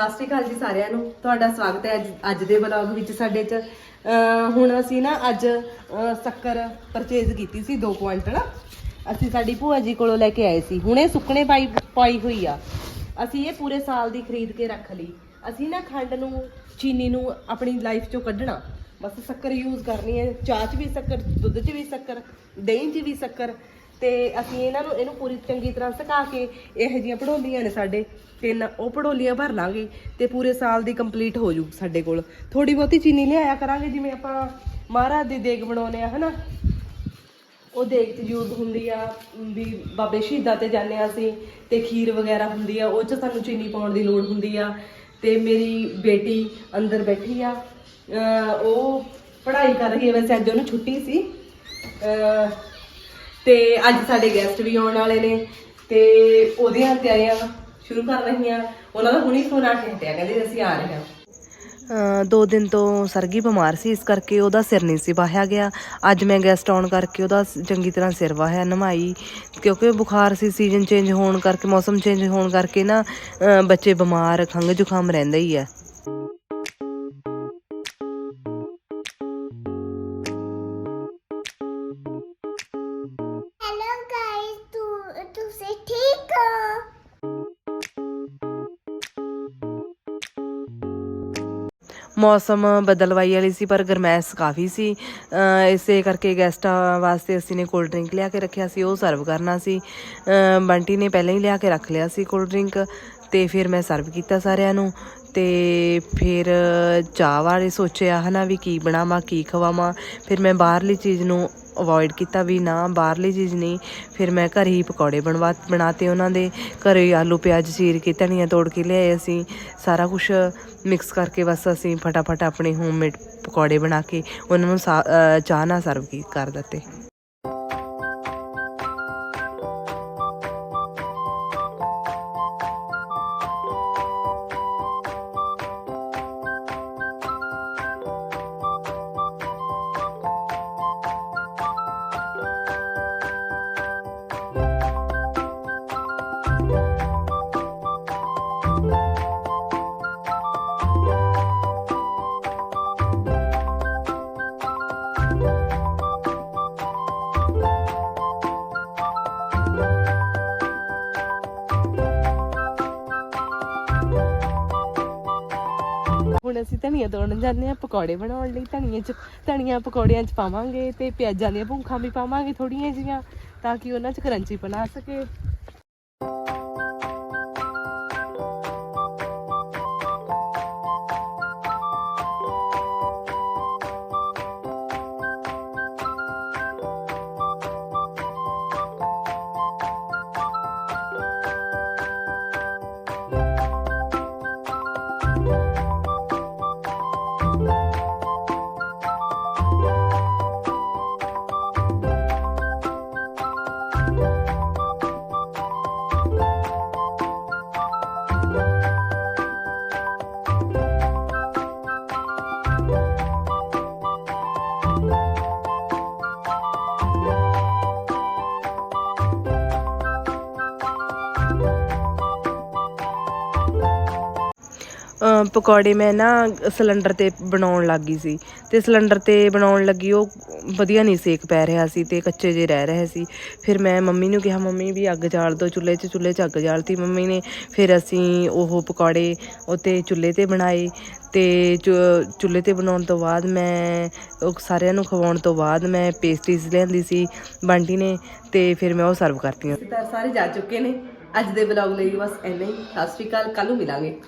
ਸਤਿ ਸ਼੍ਰੀ ਅਕਾਲ ਜੀ ਸਾਰਿਆਂ ਨੂੰ। ਤੁਹਾਡਾ ਸਵਾਗਤ ਹੈ ਅੱਜ ਅੱਜ ਦੇ ਵਲੌਗ ਵਿੱਚ ਸਾਡੇ ਚ। ਅਹ ਹੁਣ ਅਸੀਂ ਨਾ ਅੱਜ, ਅਹ ਸ਼ੱਕਰ ਪਰਚੇਜ਼ ਕੀਤੀ ਸੀ 2 ਕੁਆਂਟਲ। ਅਸੀਂ ਸਾਡੀ ਭੂਆ ਜੀ ਕੋਲੋਂ ਲੈ ਕੇ ਆਏ ਸੀ। ਹੁਣੇ ਸੁੱਕਣੇ ਪਾਈ ਪਾਈ ਹੋਈ ਆ। ਅਸੀਂ ਇਹ ਪੂਰੇ ਸਾਲ ਦੀ ਖਰੀਦ ਕੇ ਰੱਖ ਲਈ। ਅਸੀਂ ਨਾ ਖੰਡ ਨੂੰ, ਚੀਨੀ ਨੂੰ ਆਪਣੀ ਲਾਈਫ ਚੋਂ ਕੱਢਣਾ। ਬਸ ਸ਼ੱਕਰ ਯੂਜ਼ ਕਰਨੀ ਹੈ। ਚਾਹ 'ਚ ਵੀ ਸ਼ੱਕਰ, ਦੁੱਧ 'ਚ ਵੀ ਸ਼ੱਕਰ, ਦਹੀਂ 'ਚ ਵੀ ਸ਼ੱਕਰ। ਤੇ ਅਸੀਂ ਇਹਨਾਂ ਨੂੰ ਇਹਨੂੰ ਪੂਰੀ ਚੰਗੀ ਤਰ੍ਹਾਂ ਸੁਕਾ ਕੇ ਇਹੋ ਜਿਹੀਆਂ ਪੜੋਲੀਆਂ ਨੇ ਸਾਡੇ ਤਿੰਨ ਉਹ ਪੜੋਲੀਆਂ ਭਰ ਲਾਂਗੇ ਤੇ ਪੂਰੇ ਸਾਲ ਦੀ ਕੰਪਲੀਟ ਹੋ ਜੂ ਸਾਡੇ ਕੋਲ। ਥੋੜੀ ਬਹੁਤੀ ਚੀਨੀ ਲਿਆਇਆ ਕਰਾਂਗੇ, ਜਿਵੇਂ ਆਪਾਂ ਮਹਾਰਾਜ ਦੀ ਦੇਗ ਬਣਾਉਨੇ ਆ, ਹਨਾ? ਉਹ ਦੇਗ ਚ ਯੂਜ਼ ਹੁੰਦੀ ਆ, ਵੀ ਬਾਬੇ ਸ਼ਹੀਦਾਂ ਤੇ ਜਾਂਦੇ ਆ ਅਸੀਂ, ਤੇ ਖੀਰ ਵਗੈਰਾ ਹੁੰਦੀ ਆ, ਉਹ ਚ ਸਾਨੂੰ ਚੀਨੀ ਪਾਉਣ ਦੀ ਲੋੜ ਹੁੰਦੀ ਆ। ਤੇ ਮੇਰੀ ਬੇਟੀ ਅੰਦਰ ਬੈਠੀ ਆ ਉਹ ਪੜ੍ਹਾਈ ਕਰ ਰਹੀ ਹੈ ਵੈਸੇ ਅੱਜ ਉਹਨੂੰ ਛੁੱਟੀ ਸੀ। ਤੇ ਅੱਜ ਸਾਡੇ ਗੈਸਟ ਵੀ ਆਉਣ ਵਾਲੇ ਨੇ ਤੇ ਉਹਦੀਆਂ ਤਿਆਰੀਆਂ ਸ਼ੁਰੂ ਕਰ ਰਹੀਆਂ ਉਹਨਾਂ ਦਾ ਹੁਣੀ ਫੋਨ ਆ ਕੇ ਹਟਿਆ, ਕਹਿੰਦੇ ਅਸੀਂ ਆ ਰਹੇ ਹਾਂ। ਦੋ ਦਿਨ ਤੋਂ ਸਰਗੀ ਬਿਮਾਰ ਸੀ, ਇਸ ਕਰਕੇ ਉਹਦਾ ਸਿਰ ਨਹੀਂ ਸੀ ਵਾਹਿਆ ਗਿਆ। ਅੱਜ ਮੈਂ ਗੈਸਟ ਆਉਣ ਕਰਕੇ ਉਹਦਾ ਚੰਗੀ ਤਰ੍ਹਾਂ ਸਿਰ ਵਾਹਿਆ, ਨਮਾਈ। ਕਿਉਂਕਿ ਬੁਖਾਰ ਸੀ ਸੀਜ਼ਨ ਚੇਂਜ ਹੋਣ ਕਰਕੇ, ਮੌਸਮ ਚੇਂਜ ਹੋਣ ਕਰਕੇ ਨਾ ਬੱਚੇ ਬਿਮਾਰ ਖੰਘ ਜ਼ੁਕਾਮ ਰਹਿੰਦੇ ਹੀ ਹੈ ਮੌਸਮ ਬਦਲਵਾਈ ਵਾਲੀ ਸੀ, ਪਰ ਗਰਮੈਸ਼ ਕਾਫੀ ਸੀ। ਇਸੇ ਕਰਕੇ ਗੈਸਟਾਂ ਵਾਸਤੇ ਅਸੀਂ ਨੇ ਕੋਲਡ ਡਰਿੰਕ ਲਿਆ ਕੇ ਰੱਖਿਆ ਸੀ, ਉਹ ਸਰਵ ਕਰਨਾ ਸੀ। ਬੰਟੀ ਨੇ ਪਹਿਲਾਂ ਹੀ ਲਿਆ ਕੇ ਰੱਖ ਲਿਆ ਸੀ ਕੋਲਡ ਡਰਿੰਕ ਤੇ ਫਿਰ ਮੈਂ ਸਰਵ ਕੀਤਾ ਸਾਰਿਆਂ ਨੂੰ ਤੇ ਫਿਰ ਚਾਹ ਬਾਰੇ ਸੋਚਿਆ ਹਨਾ ਵੀ ਕੀ ਬਣਾਵਾਂ, ਕੀ ਖਵਾਵਾਂ। ਫਿਰ ਮੈਂ ਬਾਹਰਲੀ ਚੀਜ਼ ਨੂੰ ਅਵੋਇਡ ਕੀਤਾ ਵੀ ਨਾ, ਬਾਹਰਲੀ ਚੀਜ਼ ਨਹੀਂ। ਫਿਰ ਮੈਂ ਘਰ ਹੀ ਪਕੌੜੇ ਬਣਵਾ, ਬਣਾਤੇ ਉਹਨਾਂ ਦੇ। ਘਰੇ ਹੀ ਆਲੂ, ਪਿਆਜ਼ ਚੀਰ ਕੇ, ਧਨੀਆ ਤੋੜ ਕੇ ਲਿਆਏ ਅਸੀਂ। ਸਾਰਾ ਕੁਝ ਮਿਕਸ ਕਰਕੇ ਬਸ ਅਸੀਂ ਫਟਾਫਟ ਆਪਣੇ ਹੋਮਮੇਡ ਪਕੌੜੇ ਬਣਾ ਕੇ ਉਹਨਾਂ ਨੂੰ ਸਾ- ਚਾਹ ਨਾਲ ਸਰਵ ਕੀ, ਕਰ ਦਿੱਤੇ। ਹੁਣ ਅਸੀਂ ਧਨੀਆ ਤੋੜਨ ਜਾਂਦੇ ਆ ਪਕੌੜੇ ਬਣਾਉਣ ਲਈ ਧਨੀਏ ਚ, ਧਨੀਆ ਪਕੌੜਿਆਂ ਚ ਪਾਵਾਂਗੇ ਤੇ ਪਿਆਜ਼ਾਂ ਦੀਆਂ ਭੁੰਖਾਂ ਵੀ ਪਾਵਾਂਗੇ ਥੋੜੀਆਂ ਜੀਆਂ ਤਾਂ ਕਿ ਉਹਨਾਂ ਚ ਕਰੰਚੀ ਬਣਾ ਸਕੇ। ਪਕੌੜੇ ਮੈਂ ਨਾ ਸਿਲੰਡਰ ਤੇ ਬਣਾਉਣ ਲੱਗੀ ਸੀ ਤੇ ਸਿਲੰਡਰ ਤੇ ਬਣਾਉਣ ਲੱਗੀ, ਉਹ ਵਧੀਆ ਨਹੀਂ ਸੇਕ ਪੈ ਰਿਹਾ ਸੀ ਤੇ ਕੱਚੇ ਜੇ ਰਹਿ ਰਹੇ ਸੀ। ਫਿਰ ਮੈਂ ਮੰਮੀ ਨੂੰ ਕਿਹਾ, ਮੰਮੀ ਵੀ ਅੱਗ ਜਾਲ ਦੋ, ਚੁੱਲ੍ਹੇ 'ਚ ਚੁੱਲ੍ਹੇ 'ਚ ਅੱਗ ਜਾਲਤੀ ਮੰਮੀ ਨੇ। ਫਿਰ ਅਸੀਂ ਉਹ ਪਕੌੜੇ ਉਤੇ ਚੁੱਲ੍ਹੇ ਤੇ ਬਣਾਏ ਤੇ ਚੁ- ਚੁੱਲ੍ਹੇ ਤੇ ਬਣਾਉਣ ਤੋਂ ਬਾਅਦ ਮੈਂ, ਉਹ ਸਾਰਿਆਂ ਨੂੰ ਖਵਾਉਣ ਤੋਂ ਬਾਅਦ ਮੈਂ ਪੇਸਟਰੀਜ਼ ਲਿਆਂਦੀ ਸੀ ਬੰਟੀ ਨੇ ਤੇ ਫਿਰ ਮੈਂ ਉਹ ਸਰਵ ਕਰਤੀਆਂ। ਸਾਰੇ ਜਾ ਚੁੱਕੇ ਨੇ। ਅੱਜ ਦੇ ਵਲੌਗ ਲਈ ਬਸ ਐਵੇਂ ਹੀ। ਸਤਿ ਸ਼੍ਰੀ ਅਕਾਲ। ਕੱਲ ਨੂੰ ਮਿਲਾਂਗੇ।